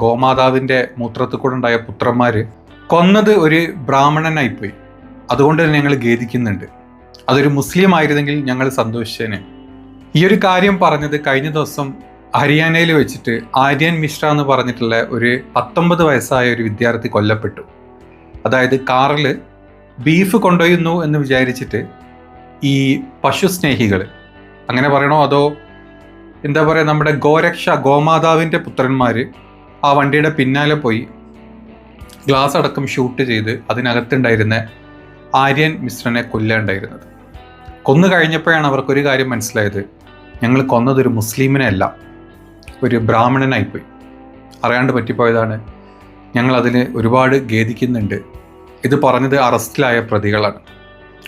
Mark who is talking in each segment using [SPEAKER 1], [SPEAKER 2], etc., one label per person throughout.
[SPEAKER 1] ഗോമാതാവിന്റെ മൂത്രത്തിൽ കൂടെ ഉണ്ടായ പുത്രന്മാർ കൊന്നത് ഒരു ബ്രാഹ്മണനായിപ്പോയി. അതുകൊണ്ട് തന്നെ ഞങ്ങൾ ഖേദിക്കുന്നുണ്ട്. അതൊരു മുസ്ലിം ആയിരുന്നെങ്കിൽ ഞങ്ങൾ സന്തോഷിച്ചേനെ. ഈ ഒരു കാര്യം പറഞ്ഞത് കഴിഞ്ഞ ദിവസം ഹരിയാനയിൽ വെച്ചിട്ട് ആര്യൻ മിശ്ര എന്ന് പറഞ്ഞിട്ടുള്ള ഒരു പത്തൊമ്പത് വയസ്സായ ഒരു വിദ്യാർത്ഥി കൊല്ലപ്പെട്ടു. അതായത് കാറിൽ ബീഫ് കൊണ്ടുപോയിരുന്നു എന്ന് വിചാരിച്ചിട്ട് ഈ പശു സ്നേഹികൾ അങ്ങനെ പറയണോ അതോ എന്താ പറയുക നമ്മുടെ ഗോരക്ഷ ഗോമാതാവിന്റെ പുത്രന്മാർ ആ വണ്ടിയുടെ പിന്നാലെ പോയി ഗ്ലാസ് അടക്കം ഷൂട്ട് ചെയ്ത് അതിനകത്തുണ്ടായിരുന്ന ആര്യൻ മിശ്രനെ കൊല്ലുണ്ടായിരുന്നത്. കൊന്നു കഴിഞ്ഞപ്പോഴാണ് അവർക്കൊരു കാര്യം മനസ്സിലായത്. ഞങ്ങൾ കൊന്നതൊരു മുസ്ലിമിനെ അല്ല ഒരു ബ്രാഹ്മണനായിപ്പോയി അറിയാണ്ട് പറ്റിപ്പോയതാണ്. ഞങ്ങൾ അതിൽ ഒരുപാട് ഖേദിക്കുന്നുണ്ട്. ഇത് പറഞ്ഞത് അറസ്റ്റിലായ പ്രതികളാണ്.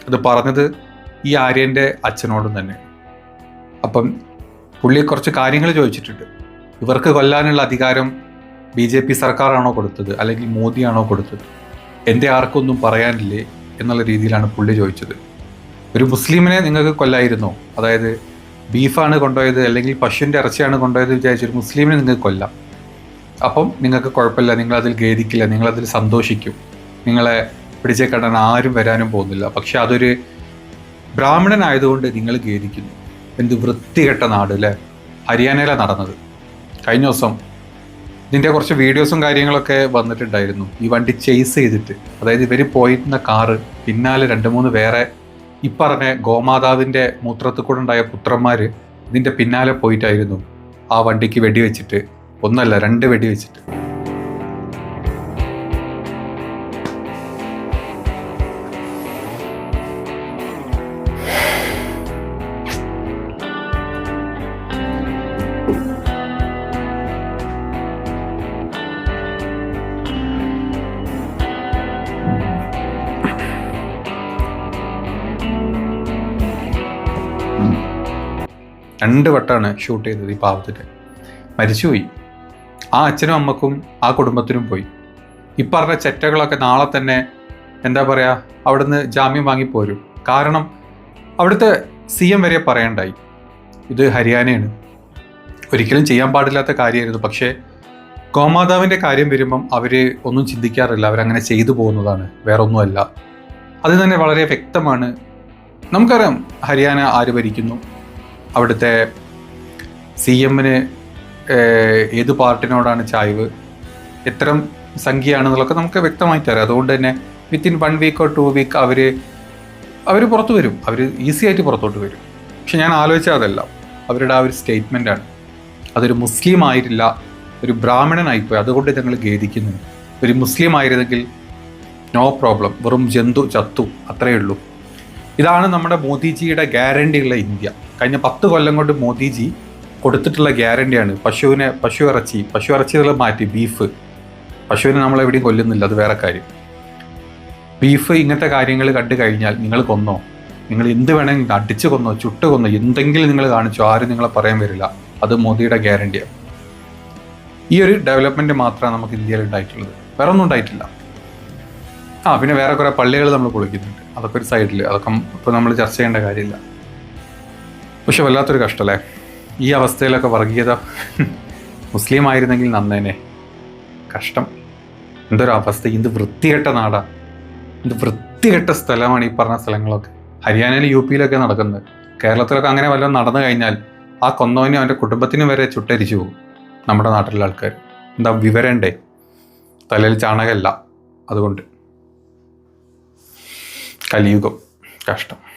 [SPEAKER 1] അത് പറഞ്ഞത് ഈ ആര്യന്റെ അച്ഛനോടും തന്നെ. അപ്പം പുള്ളി കുറച്ച് കാര്യങ്ങൾ ചോദിച്ചിട്ടുണ്ട്. ഇവർക്ക് കൊല്ലാനുള്ള അധികാരം ബി ജെ പി സർക്കാരാണോ കൊടുത്തത്? അല്ലെങ്കിൽ മോദിയാണോ കൊടുത്തത്? എന്റെ ആർക്കൊന്നും പറയാനില്ലേ എന്നുള്ള രീതിയിലാണ് പുള്ളി ചോദിച്ചത്. ഒരു മുസ്ലിമിനെ നിങ്ങൾക്ക് കൊല്ലായിരുന്നോ? അതായത് ബീഫാണ് കൊണ്ടുപോയത് അല്ലെങ്കിൽ പശുവിന്റെ ഇറച്ചിയാണ് കൊണ്ടുപോയത് വിചാരിച്ച് ഒരു മുസ്ലിമിനെ നിങ്ങൾക്ക് കൊല്ലാം. അപ്പം നിങ്ങൾക്ക് കുഴപ്പമില്ല നിങ്ങളതിൽ ഖേദിക്കില്ല നിങ്ങളതിൽ സന്തോഷിക്കും. നിങ്ങളെ പിടിച്ചേ കണ്ടാൻ ആരും വരാനും പോകുന്നില്ല. പക്ഷെ അതൊരു ബ്രാഹ്മണനായതുകൊണ്ട് നിങ്ങൾ ഖേദിക്കുന്നു. എന്ത് വൃത്തികെട്ട നാട് അല്ലേ? ഹരിയാനയിലാണ് നടന്നത്. കഴിഞ്ഞ ദിവസം ഇതിന്റെ കുറച്ച് വീഡിയോസും കാര്യങ്ങളൊക്കെ വന്നിട്ടുണ്ടായിരുന്നു. ഈ വണ്ടി ചേസ് ചെയ്തിട്ട്. അതായത് ഇവർ പോയിരുന്ന കാറ് പിന്നാലെ രണ്ട് മൂന്ന് വേറെ ഈ പറഞ്ഞ ഗോമാതാവിന്റെ മൂത്രത്തിൽ കൂടെ ഉണ്ടായ പുത്രന്മാർ ഇതിന്റെ പിന്നാലെ പോയിട്ടായിരുന്നു ആ വണ്ടിക്ക് വെടിവെച്ചിട്ട്. ഒന്നല്ല രണ്ട് വെടിവെച്ചിട്ട്. രണ്ട് വട്ടമാണ് ഷൂട്ട് ചെയ്തത് ഈ പാവത്തിന്റെ. മരിച്ചുപോയി. ആ അച്ഛനും അമ്മക്കും ആ കുടുംബത്തിനും പോയി. ഈ പറഞ്ഞ ചെറ്റകളൊക്കെ നാളെ തന്നെ എന്താ പറയുക അവിടുന്ന് ജാമ്യം വാങ്ങിപ്പോരും കാരണം അവിടുത്തെ സി എം വരെ പറയണ്ടായി. ഇത് ഹരിയാനയാണ്. ഒരിക്കലും ചെയ്യാൻ പാടില്ലാത്ത കാര്യമായിരുന്നു. പക്ഷേ ഗോമാതാവിന്റെ കാര്യം വരുമ്പം അവർ ഒന്നും ചിന്തിക്കാറില്ല. അവരങ്ങനെ ചെയ്തു പോകുന്നതാണ്. വേറെ ഒന്നുമല്ല അത് തന്നെ വളരെ വ്യക്തമാണ്. നമുക്കറിയാം ഹരിയാന ആര് ഭരിക്കുന്നു. അവിടുത്തെ സി എമ്മിന് ഏത് പാർട്ടിനോടാണ് ചായ്വ്? എത്തരം സംഖ്യയാണെന്നുള്ളതൊക്കെ നമുക്ക് വ്യക്തമായി തരാം അതുകൊണ്ട് തന്നെ within one week or two week അവർ അവർ പുറത്തു വരും. അവർ ഈസി ആയിട്ട് പുറത്തോട്ട് വരും. പക്ഷെ ഞാൻ ആലോചിച്ചാൽ അതല്ല. അവരുടെ ആ ഒരു സ്റ്റേറ്റ്മെന്റാണ് അതൊരു മുസ്ലിം ആയിട്ടില്ല ഒരു ബ്രാഹ്മണനായിപ്പോയി. അതുകൊണ്ട് ഞങ്ങൾ ഖേദിക്കുന്നു. ഒരു മുസ്ലിം ആയിരുന്നെങ്കിൽ നോ പ്രോബ്ലം വെറും ജന്തു ചത്തു. അത്രയേ ഉള്ളൂ. ഇതാണ് നമ്മുടെ മോദിജിയുടെ ഗ്യാരണ്ടിയുള്ള ഇന്ത്യ. കഴിഞ്ഞ പത്ത് കൊല്ലം കൊണ്ട് മോദിജി കൊടുത്തിട്ടുള്ള ഗ്യാരണ്ടിയാണ് പശുവിനെ പശു ഇറച്ചി പശു ഇറച്ചികൾ മാറ്റി ബീഫ് പശുവിനെ നമ്മൾ എവിടെയും കൊല്ലുന്നില്ല അത് വേറെ കാര്യം. ബീഫ് ഇങ്ങനത്തെ കാര്യങ്ങൾ കണ്ടു കഴിഞ്ഞാൽ നിങ്ങൾ കൊന്നോ? നിങ്ങൾ എന്ത് വേണമെങ്കിൽ അടിച്ചു കൊന്നോ ചുട്ട് കൊന്നോ എന്തെങ്കിലും നിങ്ങൾ കാണിച്ചോ ആരും നിങ്ങളെ പറയാൻ വരില്ല. അത് മോദിയുടെ ഗ്യാരണ്ടിയാണ് ഈ ഒരു ഡെവലപ്മെന്റ് മാത്രമാണ് നമുക്ക് ഇന്ത്യയിൽ ഉണ്ടായിട്ടുള്ളത്. വേറൊന്നും ഉണ്ടായിട്ടില്ല. ആ പിന്നെ വേറെ കുറെ പള്ളികൾ നമ്മൾ പൊളിക്കുന്നുണ്ട്. അതൊക്കെ ഒരു സൈഡിൽ അതൊക്കെ ഇപ്പോൾ നമ്മൾ ചർച്ച ചെയ്യേണ്ട കാര്യമില്ല. പക്ഷെ വല്ലാത്തൊരു കഷ്ടമല്ലേ ഈ അവസ്ഥയിലൊക്കെ വർഗീയത മുസ്ലിം ആയിരുന്നെങ്കിൽ നന്നേനെ. കഷ്ടം. എന്തൊരു അവസ്ഥ. ഇത് വൃത്തികെട്ട നാടാ. ഇത് വൃത്തികെട്ട സ്ഥലമാണ് ഈ പറഞ്ഞ സ്ഥലങ്ങളൊക്കെ. ഹരിയാനയിൽ യു പിയിലൊക്കെ നടക്കുന്നത്. കേരളത്തിലൊക്കെ അങ്ങനെ വല്ലതും നടന്നു കഴിഞ്ഞാൽ ആ കൊന്നവനും അവന്റെ കുടുംബത്തിനും വരെ ചുട്ടരിച്ചു പോകും. നമ്മുടെ നാട്ടിലെ ആൾക്കാർ. എന്താ വിവരണ്ടേ? തലയിൽ ചാണകമല്ല. അതുകൊണ്ട്. കലിയുഗം. കഷ്ടം.